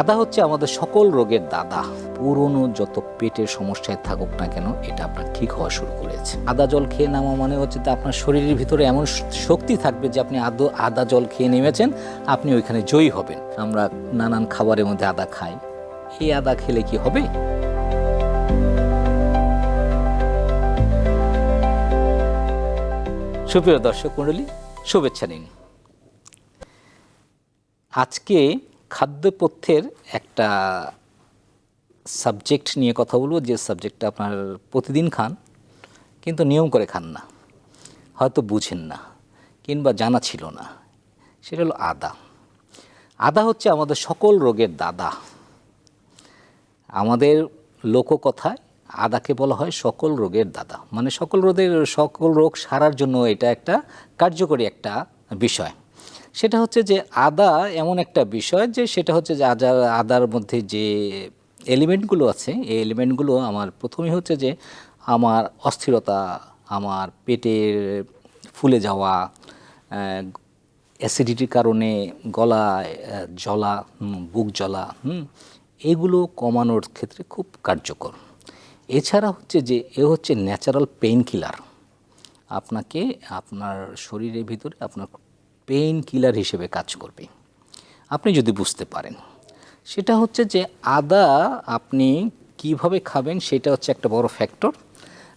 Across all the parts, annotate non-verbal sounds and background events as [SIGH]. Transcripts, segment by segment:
আদা হচ্ছে আমাদের সকল রোগের দাদা। পুরনো যত পেটের সমস্যায় থাকুক না কেন, এটা আপনার ঠিক হওয়া শুরু করেছে। আদা জল খেয়ে নামা মানে হচ্ছে যে আপনার শরীরের ভিতরে এমন শক্তি থাকবে যে আপনি আদো, আদা জল খেয়ে নেমেছেন, আপনি ওইখানে জয়ী হবেন। আমরা নানান খাবারের মধ্যে আদা খাই। এই আদা খেলে কি হবে? সুপ্রিয় দর্শক মণ্ডলী, শুভেচ্ছা নিন। আজকে খাদ্যপথ্যের একটা সাবজেক্ট নিয়ে কথা বলব, যে সাবজেক্টটা আপনার প্রতিদিন খান, কিন্তু নিয়ম করে খান না। হয়তো বুঝেন না, কিংবা জানা ছিল না। সেটা হলো আদা। আদা হচ্ছে আমাদের সকল রোগের দাদা। আমাদের লোককথায় আদাকে বলা হয় সকল রোগের দাদা। মানে সকল রোগের সকল রোগ সারার জন্য এটা একটা কার্যকরী একটা বিষয়। সেটা হচ্ছে যে আদা এমন একটা বিষয় যে সেটা হচ্ছে যে আদার আদার মধ্যে যে এলিমেন্টগুলো আছে, এই এলিমেন্টগুলো আমার প্রথমেই হচ্ছে যে আমার অস্থিরতা, আমার পেটের ফুলে যাওয়া অ্যাসিডিটির কারণে গলা জ্বলা বুক জ্বলা, হুম, এগুলো কমানোর ক্ষেত্রে খুব কার্যকর। এছাড়া হচ্ছে যে এ হচ্ছে ন্যাচারাল পেইন কিলার আপনাকে আপনার শরীরের ভিতরে, আপনার পেইন কিলার হিসেবে কাজ করবে। আপনি যদি বুঝতে পারেন, সেটা হচ্ছে যে আদা আপনি কীভাবে খাবেন সেটা হচ্ছে একটা বড় ফ্যাক্টর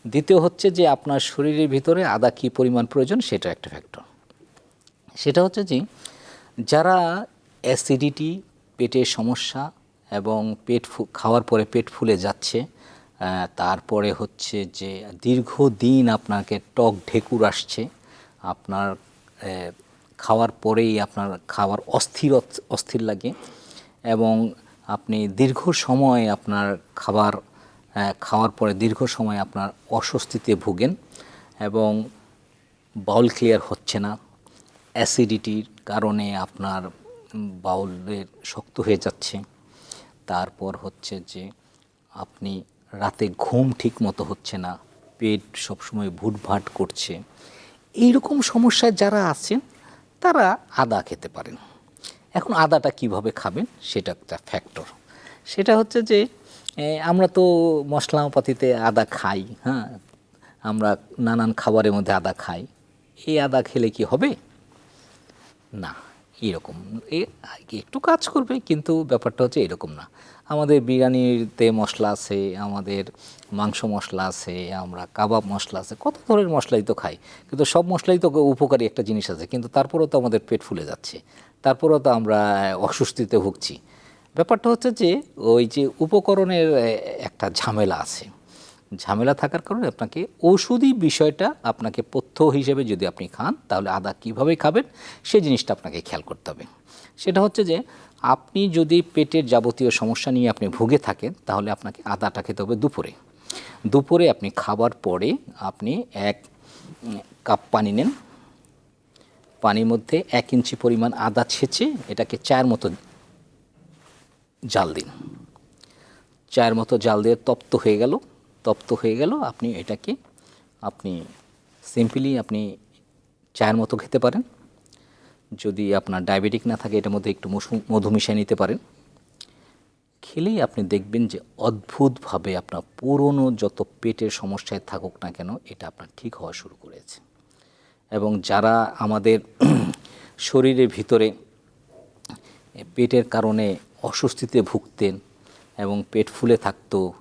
দ্বিতীয় হচ্ছে যে আপনার শরীরের ভিতরে আদা কী পরিমাণ প্রয়োজন সেটা একটা ফ্যাক্টর সেটা হচ্ছে যে যারা অ্যাসিডিটি পেটের সমস্যা এবং পেট খাওয়ার পরে পেট ফুলে যাচ্ছে তারপরে হচ্ছে যে দীর্ঘদিন আপনাকে টক ঢেকুর আসছে, আপনার খাওয়ার পরেই আপনার খাওয়ার অস্থির অস্থির লাগে এবং আপনি দীর্ঘ সময় আপনার খাবার খাওয়ার পরে দীর্ঘ সময় আপনার অস্বস্তিতে ভুগেন এবং বাউল ক্লিয়ার হচ্ছে না। অ্যাসিডিটির কারণে আপনার বাউলের শক্ত হয়ে যাচ্ছে। তারপর হচ্ছে যে আপনি রাতে ঘুম ঠিক মতো হচ্ছে না, পেট সবসময় ভুটভাট করছে। এইরকম সমস্যায় যারা আছেন তারা আদা খেতে পারেন। এখন আদাটা কীভাবে খাবেন সেটা একটা ফ্যাক্টর সেটা হচ্ছে যে আমরা তো মশলাপাতিতে আদা খাই হ্যাঁ? আমরা নানান খাবারের মধ্যে আদা খাই। এই আদা খেলে কি হবে? না। এরকম। এ একটু কাজ করবে, কিন্তু ব্যাপারটা হচ্ছে এরকম না। আমাদের বিরিয়ানিতে মশলা আছে, আমাদের মাংস মশলা আছে, আমরা কাবাব মশলা আছে, কত ধরনের মশলাই তো খাই। কিন্তু সব মশলাই তো উপকারী একটা জিনিস আছে, কিন্তু তারপরেও তো আমাদের পেট ফুলে যাচ্ছে। তারপরেও তো আমরা অস্বস্তিতে ভুগছি। ব্যাপারটা হচ্ছে যে, ওই যে উপকরণের একটা ঝামেলা আছে। ঝামেলা থাকার কারণে আপনাকে ওষুধি বিষয়টা আপনাকে পথ্য হিসেবে যদি আপনি খান, তাহলে আদা কীভাবে খাবেন সেই জিনিসটা আপনাকে খেয়াল করতে হবে। সেটা হচ্ছে যে, আপনি যদি পেটের যাবতীয় সমস্যা নিয়ে আপনি ভুগে থাকেন, তাহলে আপনাকে আদাটা খেতে হবে দুপুরে। দুপুরে আপনি খাবার পরে আপনি এক কাপ পানি নেন। পানির মধ্যে এক ইঞ্চি পরিমাণ আদা ছেঁচে এটাকে চায়ের মতো জাল দিন। চায়ের মতো জাল দিয়ে তপ্ত হয়ে গেল। তপ্ত হয়ে গেল। আপনি এটাকে, আপনি সিম্পলি আপনি চায়ের মতো খেতে পারেন। যদি আপনার ডায়াবেটিক না থাকে, এটার মধ্যে একটু মধু মিশিয়ে নিতে পারেন। খেলেই আপনি দেখবেন যে অদ্ভুতভাবে আপনার পুরনো যত পেটের সমস্যায় থাকুক না কেন, এটা আপনার ঠিক হওয়া শুরু করেছে। এবং যারা আমাদের [CLEARS THROAT] শরীরের ভিতরে পেটের কারণে অস্বস্তিতে ভুগতেন এবং পেট ফুলে থাকতো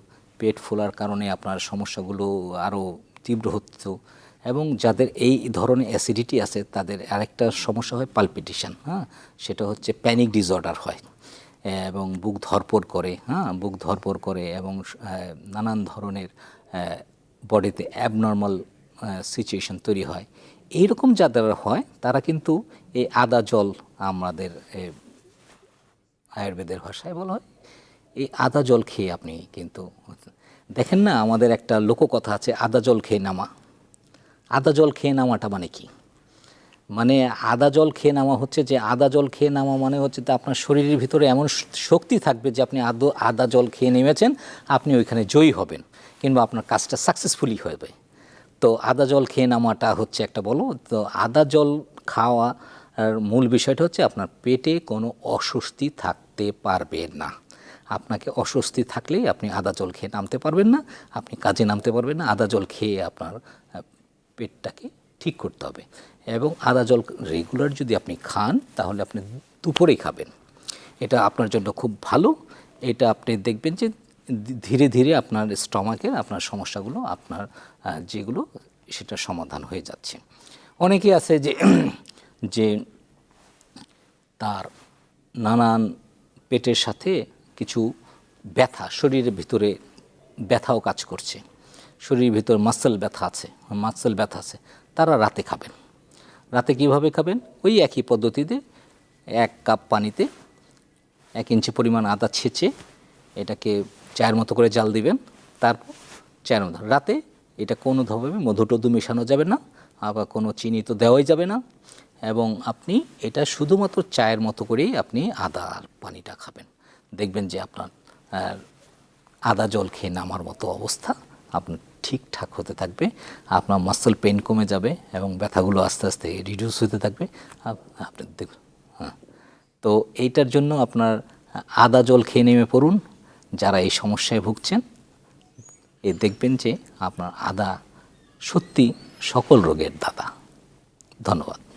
পেট ফোলার কারণে আপনার সমস্যাগুলো আরও তীব্র হতো এবং যাদের এই ধরনের অ্যাসিডিটি আছে, তাদের আরেকটা সমস্যা হয় পালপিটেশন হ্যাঁ? সেটা হচ্ছে প্যানিক ডিসঅর্ডার হয়। এবং বুক ধরপড় করে হ্যাঁ? বুক ধরপড় করে এবং নানান ধরনের বডিতে অ্যাবনর্মাল সিচুয়েশন তৈরি হয়। এইরকম যাদের হয়, তারা কিন্তু এই আদা জল আমাদের আয়ুর্বেদের ভাষায় বলা হয় এই আদা জল খেয়ে আপনি কিন্তু দেখেন না আমাদের একটা লোককথা আছে, আদা জল খেয়ে নামা। আদা জল খেয়ে নামাটা মানে কি? মানে আদা জল খেয়ে নামা হচ্ছে যে আদা জল খেয়ে নামা মানে হচ্ছে যে আপনার শরীরের ভিতরে এমন শক্তি থাকবে যে আপনি আদৌ, আদা জল খেয়ে নেমেছেন, আপনি ওইখানে জয়ী হবেন কিংবা আপনার কাজটা সাকসেসফুলি হবে। তো আদা জল খেয়ে নামাটা হচ্ছে একটা বলো, তো আদা জল খাওয়া আর মূল বিষয়টা হচ্ছে আপনার পেটে কোনো অস্বস্তি থাকতে পারবে না। আপনাকে অস্বস্তি থাকলেই আপনি আদা জল খেয়ে নামতে পারবেন না, আপনি কাজে নামতে পারবেন না, আদা জল খেয়ে আপনার পেটটাকে ঠিক করতে হবে। এবং আদা জল রেগুলার যদি আপনি খান, তাহলে আপনি দুপুরেই খাবেন। এটা আপনার জন্য খুব ভালো। এটা আপনি দেখবেন যে ধীরে ধীরে আপনার স্টমাকের আপনার সমস্যাগুলো আপনার যেগুলো সেটা সমাধান হয়ে যাচ্ছে। অনেকে আছে যে যে তার নানান পেটের সাথে কিছু ব্যথা, শরীরের ভিতরে ব্যথাও কাজ করছে। শরীরের ভিতর মাসেল ব্যথা আছে মাসেল ব্যথা আছে। তারা রাতে খাবেন। রাতে কীভাবে খাবেন? ওই একই পদ্ধতিতে এক কাপ পানিতে এক ইঞ্চি পরিমাণ আদা ছেঁচে এটাকে চায়ের মতো করে জাল দিবেন। তারপর চায়ের মতো রাতে এটা কোনো ধরনের মধু টধু মেশানো যাবে না, আবার কোনো চিনি তো দেওয়াই যাবে না। এবং আপনি এটা শুধুমাত্র চায়ের মতো করেই আপনি আদা আর পানিটা খাবেন। দেখবেন যে আপনার আদা জল খেয়ে নামার মতো অবস্থা আপনার ঠিকঠাক হতে থাকবে, আপনার মাসল পেন কমে যাবে এবং ব্যথাগুলো আস্তে আস্তে রিডিউস হতে থাকবে। আপ- আপনি দেখুন হ্যাঁ। তো এইটার জন্য আপনার আদা জল খেয়ে নেমে পড়ুন, যারা এই সমস্যায় ভুগছেন, এ দেখবেন যে আপনার আদা সত্যি সকল রোগের দাদা ধন্যবাদ।